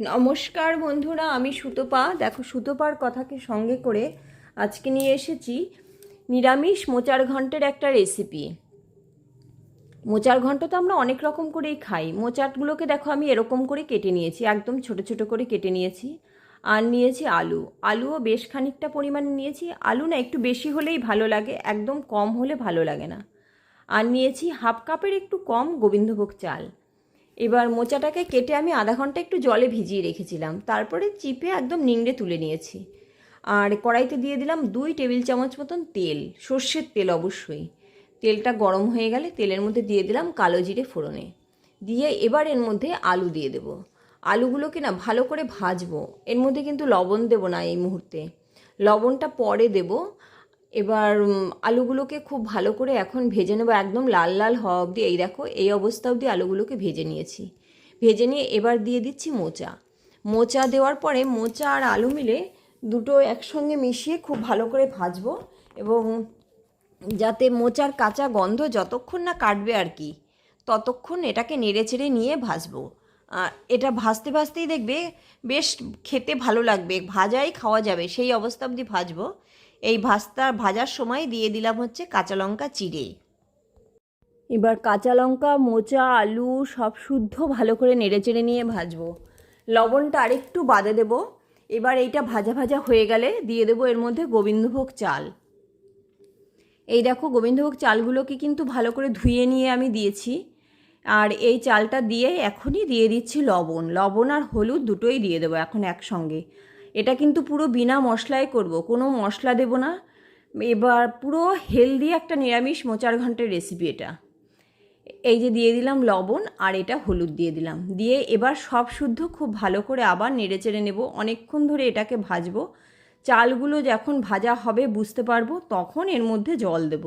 নমস্কার বন্ধুরা, আমি সুতপা। দেখো, সুতপার কথাকে সঙ্গে করে আজকে নিয়ে এসেছি নিরামিষ মোচার ঘন্টের একটা রেসিপি মোচার ঘন্ট তো আমরা অনেক রকম করেই খাই। মোচাটগুলোকে দেখো, আমি এরকম করে কেটে নিয়েছি, একদম ছোট ছোট করে কেটে নিয়েছি। আর নিয়েছি আলু। আলুও বেশ খানিকটা পরিমাণে নিয়েছি। আলু না একটু বেশি হলেই ভালো লাগে, একদম কম হলে ভালো লাগে না। আর নিয়েছি হাফ কাপের একটু কম গোবিন্দভোগ চাল। এবার মোচাটাকে কেটে আমি আধা ঘণ্টা একটু জলে ভিজিয়ে রেখেছিলাম। তারপরে চিপে একদম নিংড়ে তুলে নিয়েছি। আর কড়াইতে দিয়ে দিলাম দুই টেবিল চামচ মতন তেল, সর্ষের তেল অবশ্যই। তেলটা গরম হয়ে গেলে তেলের মধ্যে দিয়ে দিলাম কালো জিরে ফোড়নে। দিয়ে এবার এর মধ্যে আলু দিয়ে দেবো। আলুগুলোকে না ভালো করে ভাজবো। এর মধ্যে কিন্তু লবণ দেবো না এই মুহূর্তে। লবণটা পরে দেবো। এবার আলুগুলোকে খুব ভালো করে এখন ভেজে নেব একদম লাল লাল হওয়া অবধি। এই দেখো, এই অবস্থা অবধি আলুগুলোকে ভেজে নিয়েছি। ভেজে নিয়ে এবার দিয়ে দিচ্ছি মোচা। মোচা দেওয়ার পরে মোচা আর আলু মিলে দুটো একসঙ্গে মিশিয়ে খুব ভালো করে ভাজবো এবং যাতে মোচার কাঁচা গন্ধ যতক্ষণ না কাটবে আর কি, ততক্ষণ এটাকে নেড়ে চেড়ে নিয়ে ভাজবো। এটা ভাজতে ভাজতেই দেখবে বেশ খেতে ভালো লাগবে, ভাজাই খাওয়া যাবে। সেই অবস্থা অবধি ভাজবো। এই ভাস্তা ভাজার সময় দিয়ে দিলাম হচ্ছে কাঁচা লঙ্কা, চিড়ে। এবার কাঁচা লঙ্কা, মোচা, আলু সব শুদ্ধ ভালো করে নেড়ে চেড়ে নিয়ে ভাজবো। লবণটা আরেকটু বাদে দেব। এবার এইটা ভাজা ভাজা হয়ে গেলে দিয়ে দেবো এর মধ্যে গোবিন্দভোগ চাল। এই দেখো গোবিন্দভোগ চালগুলোকে কিন্তু ভালো করে ধুয়ে নিয়ে আমি দিয়েছি। আর এই চালটা দিয়ে এখনই দিয়ে দিচ্ছি লবণ। লবণ আর হলুদ দুটোই দিয়ে দেবো এখন একসঙ্গে। এটা কিন্তু পুরো বিনা মশলায় করব। কোনো মশলা দেব না। এবার পুরো হেলদি একটা নিরামিষ মোচার ঘন্টের রেসিপি এটা। এই যে দিয়ে দিলাম লবণ আর এটা হলুদ দিয়ে দিলাম। দিয়ে এবার সব শুদ্ধ খুব ভালো করে আবার নেড়ে চেড়ে নেব। অনেকক্ষণ ধরে এটাকে ভাজবো। চালগুলো যখন ভাজা হবে বুঝতে পারব, তখন এর মধ্যে জল দেব।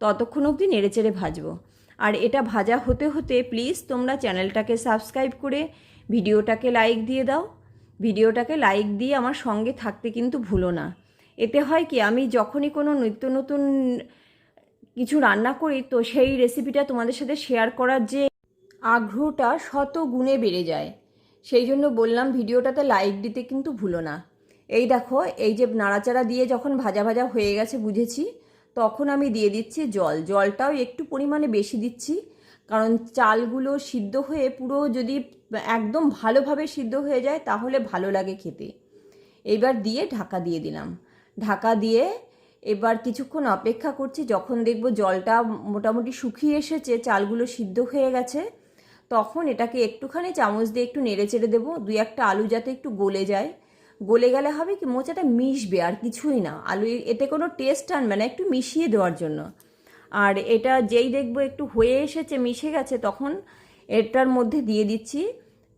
ততক্ষণ অবধি নেড়ে চেড়ে ভাজবো। আর এটা ভাজা হতে হতে প্লিজ তোমরা চ্যানেলটাকে সাবস্ক্রাইব করে ভিডিওটাকে লাইক দিয়ে দাও। ভিডিওটাকে লাইক দিয়ে আমার সঙ্গে থাকতে কিন্তু ভুলো না। এতে হয় কি, আমি যখনই কোনো নিত্য নতুন কিছু রান্না করি, তো সেই রেসিপিটা তোমাদের সাথে শেয়ার করার যে আগ্রহটা শত গুণে বেড়ে যায়। সেই জন্য বললাম, ভিডিওটাতে লাইক দিতে কিন্তু ভুলো না। এই দেখো, এই যে নাড়াচাড়া দিয়ে যখন ভাজা ভাজা হয়ে গেছে বুঝেছি, তখন আমি দিয়ে দিচ্ছি জল। জলটাও একটু পরিমাণে বেশি দিচ্ছি, কারণ চালগুলো সিদ্ধ হয়ে পুরো যদি একদম ভালোভাবে সিদ্ধ হয়ে যায়, তাহলে ভালো লাগে খেতে। এবার দিয়ে ঢাকা দিয়ে দিলাম। ঢাকা দিয়ে এবার কিছুক্ষণ অপেক্ষা করছি, যখন দেখব জলটা মোটামুটি শুকিয়ে এসেছে, চালগুলো সিদ্ধ হয়ে গেছে, তখন এটাকে একটুখানি চামচ দিয়ে একটু নেড়ে চেড়ে দেবো, দুই একটা আলু যাতে একটু গলে যায়। গলে গেলে হবে কি, মোচাটা মিশবে আর কিছুই না। আলু এতে কোনো টেস্ট আনবে না, একটু মিশিয়ে দেওয়ার জন্য। আর এটা যেই দেখব একটু হয়ে এসেছে, মিশে গেছে, তখন এটার মধ্যে দিয়ে দিচ্ছি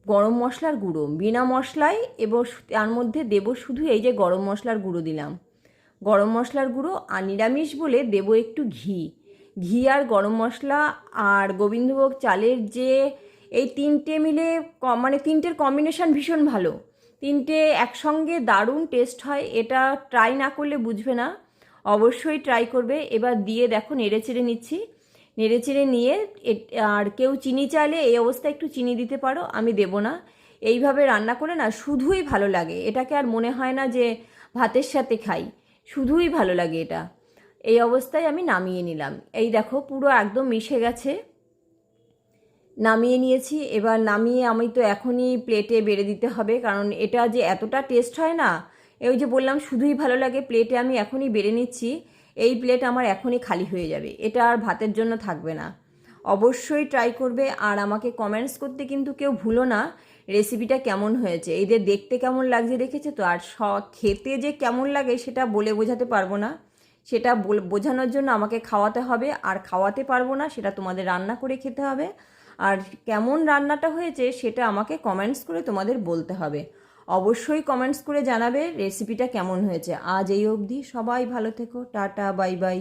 গরম মশলার গুঁড়ো, বিনা মশলায় এবং তার মধ্যে দেব শুধু এই যে গরম মশলার গুঁড়ো দিলাম। গরম মশলার গুঁড়ো আর নিরামিষ বলে দেব একটু ঘি। ঘি আর গরম মশলা আর গোবিন্দভোগ চালের যে এই তিনটে মিলে মানে তিনটের কম্বিনেশান ভীষণ ভালো। তিনটে একসঙ্গে দারুণ টেস্ট হয়, এটা ট্রাই না করলে বুঝবে না। অবশ্যই ট্রাই করবে। এবার দিয়ে দেখো নেড়ে চেড়ে নিচ্ছি। নেড়ে চেড়ে নিয়ে আর কেউ চিনি চাইলে এই অবস্থায় একটু চিনি দিতে পারো, আমি দেব না। এইভাবে রান্না করে না, শুধুই ভালো লাগে। এটাকে আর মনে হয় না যে ভাতের সাথে খাই। শুধুই ভালো লাগে এটা। এই অবস্থায় আমি নামিয়ে নিলাম। এই দেখো, পুরো একদম মিশে গেছে। নামিয়ে নিয়েছি। এবার নামিয়ে আমি তো এখনই প্লেটে বেড়ে দিতে হবে, কারণ এটা যে এতটা টেস্ট হয় না, এই যে বললাম শুধুই ভালো লাগে প্লেটে আমি এখনই বেড়ে নিচ্ছি। এই প্লেট আমার এখনই খালি হয়ে যাবে, এটা আর ভাতের জন্য থাকবে না। অবশ্যই ট্রাই করবে, আর আমাকে কমেন্টস করতে কিন্তু কেউ ভুলো না রেসিপিটা কেমন হয়েছে। এদের দেখতে কেমন লাগছে দেখেছে তো? আর স, খেতে যে কেমন লাগে সেটা বলে বোঝাতে পারব না। সেটা বোঝানোর জন্য আমাকে খাওয়াতে হবে, আর খাওয়াতে পারব না, সেটা তোমাদের রান্না করে খেতে হবে। আর কেমন রান্নাটা হয়েছে সেটা আমাকে কমেন্টস করে তোমাদের বলতে হবে। অবশ্যই কমেন্টস করে জানাবে রেসিপিটা কেমন হয়েছে। আজ এই অবধি সবাই ভালো থেকো, টাটা বাই বাই